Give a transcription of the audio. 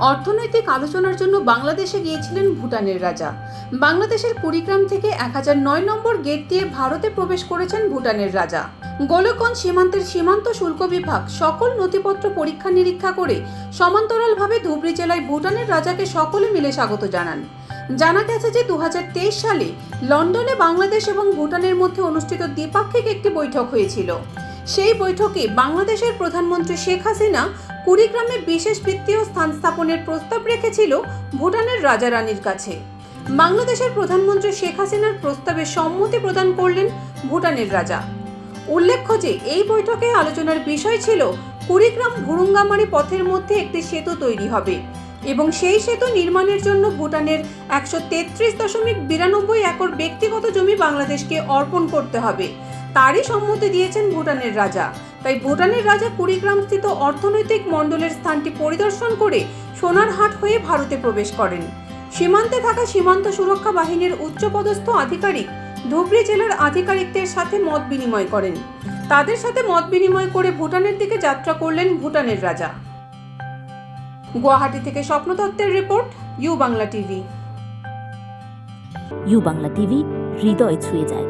অর্থনৈতিক আলোচনার জন্য বাংলাদেশে গিয়েছিলেন ভুটানের রাজা। বাংলাদেশের কুড়িগ্রাম থেকে এক হাজার নয় নম্বর গেট দিয়ে ভারতে প্রবেশ করেছেন ভুটানের রাজা। গোলকগঞ্জ সীমান্তের সীমান্ত শুল্ক বিভাগ সকল নথিপত্র পরীক্ষা নিরীক্ষা করে সমান্তরালভাবে ধুবড়ী জেলায় ভুটানের রাজাকে সকলে মিলে স্বাগত জানান। জানা গেছে যে দু হাজার তেইশ সালে লন্ডনে বাংলাদেশ এবং ভুটানের মধ্যে অনুষ্ঠিত দ্বিপাক্ষিক একটি বৈঠক হয়েছিল। সেই বৈঠকে বাংলাদেশের প্রধানমন্ত্রী শেখ হাসিনা কুড়িগ্রামে বিশেষ বিত্তীয় স্থান স্থাপনের প্রস্তাব রেখেছিল ভুটানের রাজা রানীর কাছে। বাংলাদেশের প্রধানমন্ত্রী শেখ হাসিনার প্রস্তাবে সম্মতি প্রদান করলেন ভুটানের রাজা। উল্লেখ্য যে, এই বৈঠকে আলোচনার বিষয় ছিল কুড়িগ্রাম ভুরুঙ্গামারি পথের মধ্যে একটি সেতু তৈরি হবে এবং সেই সেতু নির্মাণের জন্য ভুটানের একশো তেত্রিশ দশমিক বিরানব্বই একর ব্যক্তিগত জমি বাংলাদেশকে অর্পণ করতে হবে। তারই সম্মতি দিয়েছেন ভুটানের রাজা। তাই ভুটানের রাজা কুড়িগ্রাম স্থিত অর্থনৈতিক মণ্ডলের স্থানটি পরিদর্শন করে সোনারহাট হয়ে ভারতে প্রবেশ করেন। সীমান্তে থাকা সীমান্ত সুরক্ষা বাহিনীর উচ্চপদস্থ আধিকারিক ধুবড়ী জেলার আধিকারিকদের সাথে মত বিনিময় করেন। তাদের সাথে মত বিনিময় করে ভুটানের দিকে যাত্রা করলেন ভুটানের রাজা। গুয়াহাটি থেকে স্বপ্ন দত্তের report, U Bangla TV. U Bangla TV, হৃদয় ছুঁয়ে যায়।